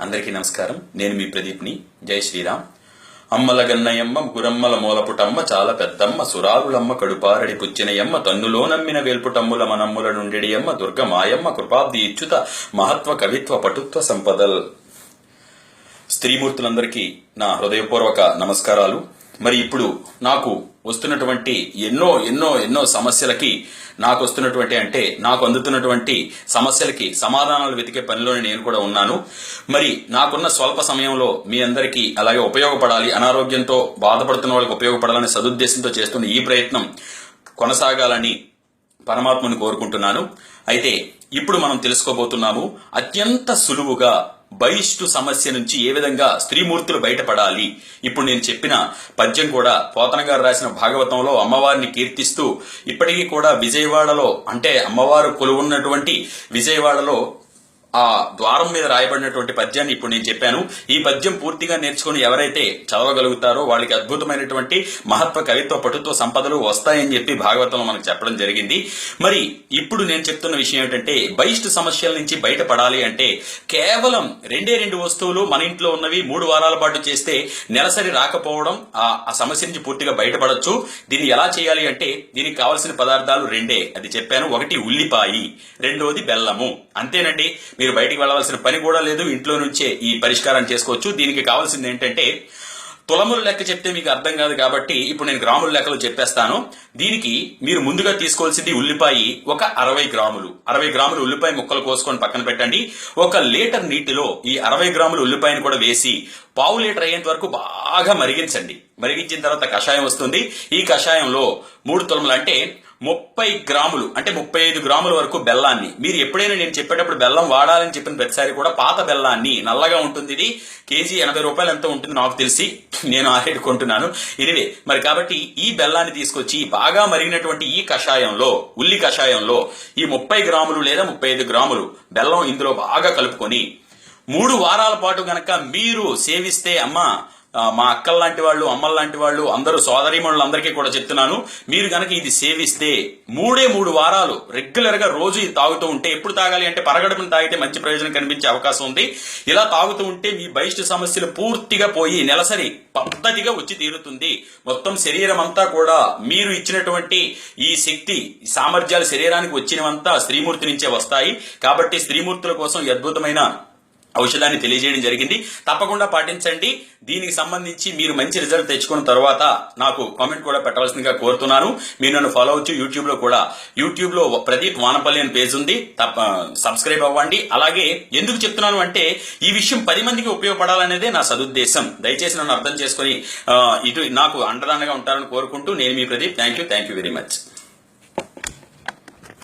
అందరికీ నమస్కారం. నేను మీ ప్రదీప్ని. జై శ్రీరామ్. అమ్మల గన్నయమ్మ గురమ్మల మూలపుటమ్మ చాలా పెద్దమ్మ సురారులమ్మ కడుపారడి పుచ్చినయమ్మ తన్నులో నమ్మిన వేల్పుటమ్ముల మనమ్ముల నుండియమ్మ దుర్గ మాయమ్మ కృపాబ్ది ఇచ్చుత మహత్వ కవిత్వ పటుత్వ సంపదల్. స్త్రీమూర్తులందరికీ నా హృదయపూర్వక నమస్కారాలు. మరి ఇప్పుడు నాకు వస్తున్నటువంటి ఎన్నో ఎన్నో ఎన్నో సమస్యలకి నాకు వస్తున్నటువంటి అంటే నాకు అందుతున్నటువంటి సమస్యలకి సమాధానాలు వెతికే పనిలోనే నేను కూడా ఉన్నాను. మరి నాకున్న స్వల్ప సమయంలో మీ అందరికీ అలాగే ఉపయోగపడాలి అనారోగ్యంతో బాధపడుతున్న వాళ్ళకి ఉపయోగపడాలనే సదుద్దేశంతో చేస్తున్న ఈ ప్రయత్నం కొనసాగాలని పరమాత్మను కోరుకుంటున్నాను. అయితే ఇప్పుడు మనం తెలుసుకోబోతున్నాము అత్యంత సులువుగా బహిష్టు సమస్య నుంచి ఏ విధంగా స్త్రీమూర్తులు బయటపడాలి? ఇప్పుడు నేను చెప్పిన పద్యం కూడా పోతన గారు రాసిన భాగవతంలో అమ్మవారిని కీర్తిస్తూ ఇప్పటికీ కూడా విజయవాడలో అంటే అమ్మవారు కొలువున్నటువంటి విజయవాడలో ఆ ద్వారం మీద రాయబడినటువంటి పద్యాన్ని ఇప్పుడు నేను చెప్పాను. ఈ పద్యం పూర్తిగా నేర్చుకుని ఎవరైతే చదవగలుగుతారో వాళ్ళకి అద్భుతమైనటువంటి మహత్వ కవిత్వ పటుత్వ సంపదలు వస్తాయని చెప్పి భాగవతంలో మనకు చెప్పడం జరిగింది. మరి ఇప్పుడు నేను చెప్తున్న విషయం ఏంటంటే బహిష్టు సమస్యల నుంచి బయటపడాలి అంటే కేవలం రెండే రెండు వస్తువులు మన ఇంట్లో ఉన్నవి మూడు వారాల పాటు చేస్తే నెలసరి రాకపోవడం ఆ సమస్య నుంచి పూర్తిగా బయటపడొచ్చు. దీన్ని ఎలా చేయాలి అంటే దీనికి కావాల్సిన పదార్థాలు రెండే. అది చెప్పాను. ఒకటి ఉల్లిపాయి రెండోది బెల్లము. అంతేనండి. మీరు బయటికి వెళ్ళవలసిన పని కూడా లేదు ఇంట్లో నుంచే ఈ పరిష్కారం చేసుకోవచ్చు. దీనికి కావాల్సింది ఏంటంటే తులముల లెక్క చెప్తే మీకు అర్థం కాదు కాబట్టి ఇప్పుడు నేను గ్రాముల లెక్కలు చెప్పేస్తాను. దీనికి మీరు ముందుగా తీసుకోవాల్సింది ఉల్లిపాయ ఒక అరవై గ్రాములు. అరవై గ్రాములు ఉల్లిపాయ ముక్కలు కోసుకొని పక్కన పెట్టండి. ఒక లీటర్ నీటిలో ఈ అరవై గ్రాములు ఉల్లిపాయను కూడా వేసి పావు లీటర్ అయ్యేంత వరకు బాగా మరిగించండి. మరిగించిన తర్వాత కషాయం వస్తుంది. ఈ కషాయంలో మూడు తులములు అంటే ముప్పై గ్రాములు అంటే ముప్పై ఐదు గ్రాముల వరకు బెల్లాన్ని. మీరు ఎప్పుడైనా నేను చెప్పేటప్పుడు బెల్లం వాడాలని చెప్పిన ప్రతిసారి కూడా పాత బెల్లాన్ని నల్లగా ఉంటుంది ఇది కేజీ ఎనభై రూపాయలు ఎంత ఉంటుంది నాకు తెలిసి నేను ఆ రేటు కొంటున్నాను. ఇదివే మరి కాబట్టి ఈ బెల్లాన్ని తీసుకొచ్చి బాగా మరిగినటువంటి ఈ కషాయంలో ఉల్లి కషాయంలో ఈ ముప్పై గ్రాములు లేదా ముప్పై ఐదు గ్రాములు బెల్లం ఇందులో బాగా కలుపుకొని మూడు వారాల పాటు గనక మీరు సేవిస్తే అమ్మ మా అక్కల లాంటి వాళ్ళు అమ్మల లాంటి వాళ్ళు అందరూ సోదరీమణులు అందరికీ కూడా చెప్తున్నాను మీరు గనక ఇది సేవిస్తే మూడే మూడు వారాలు రెగ్యులర్గా రోజు ఇది తాగుతూ ఉంటే ఎప్పుడు తాగాలి అంటే పరగడుపున తాగితే మంచి ప్రయోజనం కనిపించే అవకాశం ఉంది. ఇలా తాగుతూ ఉంటే మీ బహిష్టు సమస్యలు పూర్తిగా పోయి నెలసరి పద్ధతిగా వచ్చి తీరుతుంది. మొత్తం శరీరం అంతా కూడా మీరు ఇచ్చినటువంటి ఈ శక్తి ఈ సామర్థ్యాలు శరీరానికి వచ్చినవంతా స్త్రీమూర్తి నుంచే వస్తాయి. కాబట్టి స్త్రీమూర్తుల కోసం అద్భుతమైన ఔషధాన్ని తెలియజేయడం జరిగింది. తప్పకుండా పాటించండి. దీనికి సంబంధించి మీరు మంచి రిజల్ట్ తెచ్చుకున్న తర్వాత నాకు కామెంట్ కూడా పెట్టవలసిందిగా కోరుతున్నాను. మీరు నన్ను ఫాలో అవచ్చు యూట్యూబ్లో కూడా. యూట్యూబ్లో ప్రదీప్ వానపల్లి అని పేజ్ ఉంది. తప్ప సబ్స్క్రైబ్ అవ్వండి. అలాగే ఎందుకు చెప్తున్నాను అంటే ఈ విషయం పది మందికి ఉపయోగపడాలనేదే నా సదుద్దేశం. దయచేసి నన్ను అర్థం చేసుకుని ఇటు నాకు అండదండగా ఉంటారని కోరుకుంటూ నేను మీ Pradeep. Thank you. Thank you very much.